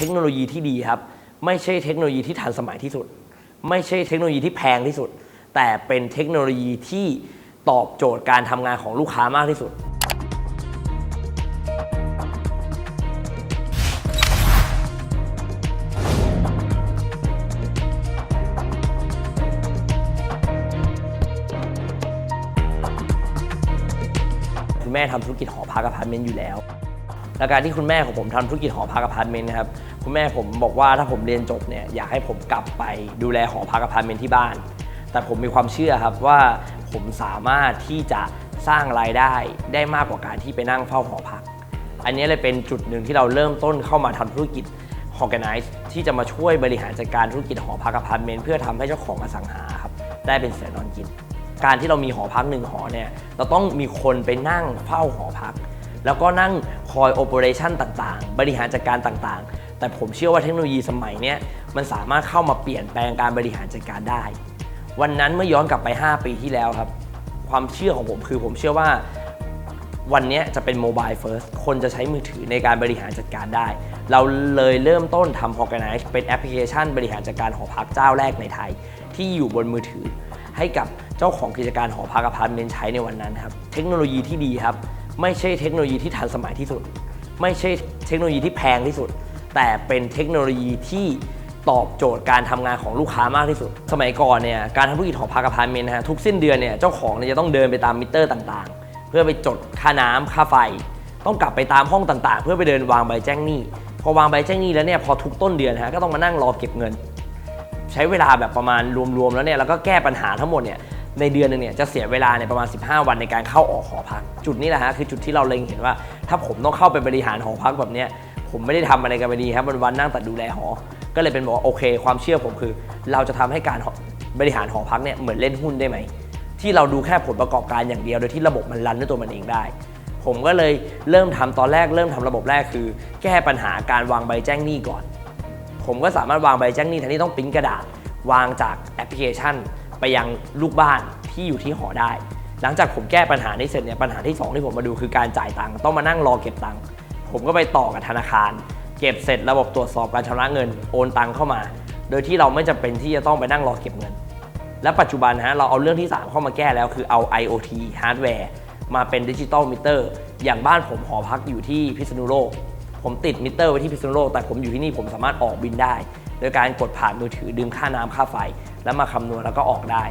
ทคโนโลยีที่ดีครับ ไม่ใช่เทคโนโลยีที่ทันสมัยที่สุด ไม่ใช่เทคโนโลยีที่แพงที่สุด แต่เป็นเทคโนโลยีที่ตอบโจทย์การทำงานของลูกค้ามากที่สุด คุณแม่ทำธุรกิจหอพักอพาร์ตเมนต์อยู่แล้ว และการที่คุณแม่ของผมทำธุรกิจหอพักอพาร์ตเมนต์นะครับคุณแม่ผมบอกว่าถ้าผมเรียนจบเนี่ยอยากให้ผมกลับไปดูแลหอพักอพาร์ตเมนต์ที่บ้าน แต่ผมมีความเชื่อครับว่าผมสามารถที่จะสร้างรายได้ได้มากกว่าการที่ไปนั่งเฝ้าหอพัก อันนี้เลยเป็นจุดหนึ่งที่เราเริ่มต้นเข้ามาทำธุรกิจ Organize ที่จะมาช่วยบริหารจัดการธุรกิจหอพักอพาร์ตเมนต์เพื่อทำให้เจ้าของอสังหาครับได้เป็นเสือนอนกิน การที่เรามีหอพักหนึ่งหอเนี่ยเราต้องมีคนไปนั่งเฝ้าหอพัก แล้วก็นั่งคอยโอเปอเรชันต่างๆ บริหารจัดการต่างๆ แต่ผมเชื่อว่าเทคโนโลยีสมัยนี้มันสามารถเข้ามาเปลี่ยนแปลงการบริหารจัดการได้ วันนั้นเมื่อย้อนกลับไป 5 ปีที่แล้วครับ ความเชื่อของผมคือผมเชื่อว่าวันนี้จะเป็นโมบายเฟิร์สคนจะใช้มือถือในการบริหารจัดการได้ เราเลยเริ่มต้นทำ Organize เป็นแอปพลิเคชันบริหารจัดการหอพักเจ้าแรกในไทย ที่อยู่บนมือถือ ให้กับเจ้าของกิจการหอพักอพาร์ตเมนต์ใช้ในวันนั้นครับ เทคโนโลยีที่ดีครับไม่ใช่เทคโนโลยีที่ทันสมัยที่สุด ไม่ใช่เทคโนโลยีที่แพงที่สุด แต่เป็นเทคโนโลยีที่ตอบโจทย์การทำงานของลูกค้ามากที่สุด สมัยก่อนเนี่ยการทำธุรกิจหอพักอพาร์ตเมนต์นะฮะทุกสิ้นเดือนเนี่ยเจ้าของเนี่ยจะต้องเดินไปตามมิเตอร์ต่างๆ เพื่อไปจดค่าน้ำค่าไฟ ต้องกลับไปตามห้องต่างๆ เพื่อไปเดินวางใบแจ้งหนี้พอวางใบแจ้งหนี้แล้วเนี่ยพอทุกต้นเดือนฮะก็ต้องมานั่งรอเก็บเงิน ใช้เวลาแบบประมาณรวมๆแล้วเนี่ยแล้วก็แก้ปัญหาทั้งหมดเนี่ย ในเดือนหนึงเนี่ยจะเสียเวลาในยประมาณ 15 วันในการเข้าออกหอพัก จุดนี้แหละฮะคือจุดที่เราเล็งเห็นว่า ถ้าผมต้องเข้าไปบริหารหอพักแบบเนี้ยผมไม่ได้ทำอะไรกันไปดีครับวันวันๆนั่งแต่ดูแลหอ ก็เลยเป็นบอกว่าโอเค ความเชื่อผมคือ เราจะทำให้การบริหารหอพักเนี่ยเหมือนเล่นหุ้นได้ไหมที่เราดูแค่ผลประกอบการอย่างเดียวโดยที่ระบบมันรันด้วยตัวมันเองได้ ผมก็เลยเริ่มทำตอนแรกเริ่มทำระบบแรกคือ แก้ปัญหาการวางใบแจ้งหนี้ก่อน ผมก็สามารถวางใบแจ้งหนี้แทนที่ต้องปิ้นกระดาษวางจากแอปพลิเคชัน ไปยังลูกบ้านที่อยู่ที่หอได้ หลังจากผมแก้ปัญหานี้เสร็จเนี่ยปัญหาที่ 2 ที่ผมมาดูคือการจ่ายตังค์ต้องมานั่งรอเก็บตังค์ผมก็ไปต่อกับธนาคาร เก็บเสร็จระบบตรวจสอบการชำระเงินโอนตังค์เข้ามา โดยที่เราไม่จำเป็นที่จะต้องไปนั่งรอเก็บเงิน และปัจจุบันนะฮะเราเอาเรื่องที่ 3 เข้ามาแก้แล้วคือเอา IoT ฮาร์ดแวร์มาเป็นดิจิตอลมิเตอร์อย่างบ้านผมหอพักอยู่ที่พิษณุโลกผมติดมิเตอร์ไว้ที่พิษณุโลกแต่ผมอยู่ที่นี่ผมสามารถออกบินได้ โดยการกดผ่านมือถือดึงค่าน้ำค่าไฟ แล้วมาคำนวณแล้วก็ออกได้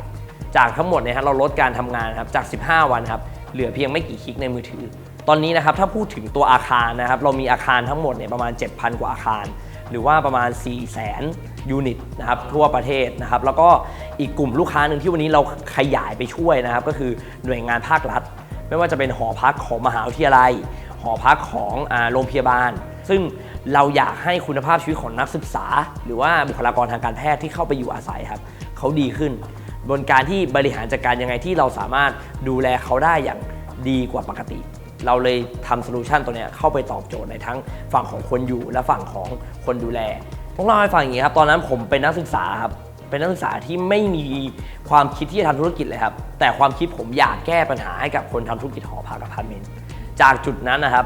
จากทั้งหมดเนี่ยฮะเราลดการทำงานครับจาก 15 วันครับเหลือเพียงไม่กี่คลิกในมือถือ ตอนนี้นะครับถ้าพูดถึงตัวอาคารนะครับเรามีอาคารทั้งหมดเนี่ยประมาณ 7,000 กว่าอาคาร หรือว่าประมาณ 4 0 0 0 0 0ยูนิตนะครับทั่วประเทศนะครับแล้วก็อีกกลุ่มลูกค้าหนึ่งที่วันนี้เราขยายไปช่วยนะครับก็คือหน่วยงานภาครัฐ ไม่ว่าจะเป็นหอพักของมหาวิทยาลัย หอพักของอโรงพยาบาล ซึ่ง เราอยากให้คุณภาพชีวิตของนักศึกษา หรือว่าบุคลากรทางการแพทย์ที่เข้าไปอยู่อาศัยครับเขาดีขึ้น บนการที่บริหารจัดการยังไงที่เราสามารถดูแลเขาได้อย่างดีกว่าปกติ เราเลยทำโซลูชันตัวนี้เข้าไปตอบโจทย์ในทั้งฝั่งของคนอยู่และฝั่งของคนดูแลต้องเล่าให้ฟังอย่างนี้ครับตอนนั้นผมเป็นนักศึกษาครับเป็นนักศึกษาที่ไม่มีความคิดที่จะทำธุรกิจเลยครับ แต่ความคิดผมอยากแก้ปัญหาให้กับคนทำธุรกิจหอพักอพาร์ตเมนต์จากจุดนั้นนะครับ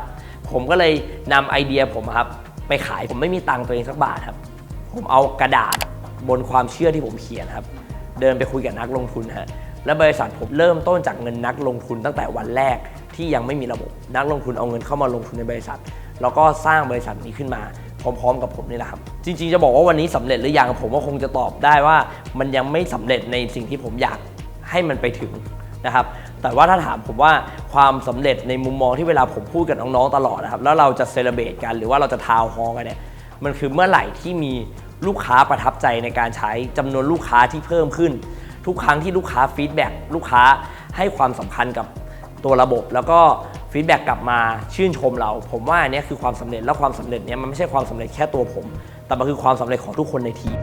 ผมก็เลยนำไอเดียผมครับ ไปขายผมไม่มีตังค์ตัวเองสักบาทครับ ผมเอากระดาษบนความเชื่อที่ผมเขียนครับ เดินไปคุยกับนักลงทุนฮะและบริษัทผมเริ่มต้นจากเงินนักลงทุนตั้งแต่วันแรกที่ยังไม่มีระบบ นักลงทุนเอาเงินเข้ามาลงทุนในบริษัท แล้วก็สร้างบริษัทนี้ขึ้นมาพร้อมๆ กับผมนี่แหละครับ จริงๆจะบอกว่าวันนี้สำเร็จหรือยังผมก็คงจะตอบได้ว่า มันยังไม่สำเร็จในสิ่งที่ผมอยากให้มันไปถึง นะครับแต่ว่าถ้าถามผมว่าความสำเร็จในมุมมองที่เวลาผมพูดกับน้องๆตลอดนะครับแล้วเราจะเซเลบรตกันหรือว่าเราจะทาวฮอลกันเนี่ยมันคือเมื่อไหร่ที่มีลูกค้าประทับใจในการใช้จำนวนลูกค้าที่เพิ่มขึ้น ทุกครั้งที่ลูกค้าฟีดแบ็กลูกค้าให้ความสำคัญกับตัวระบบ แล้วก็ฟีดแบ็กกลับมาชื่นชมเรา ผมว่าอันนี้คือความสำเร็จและความสำเร็จเนี้ยมันไม่ใช่ความสำเร็จแค่ตัวผม แต่มันคือความสำเร็จของทุกคนในทีม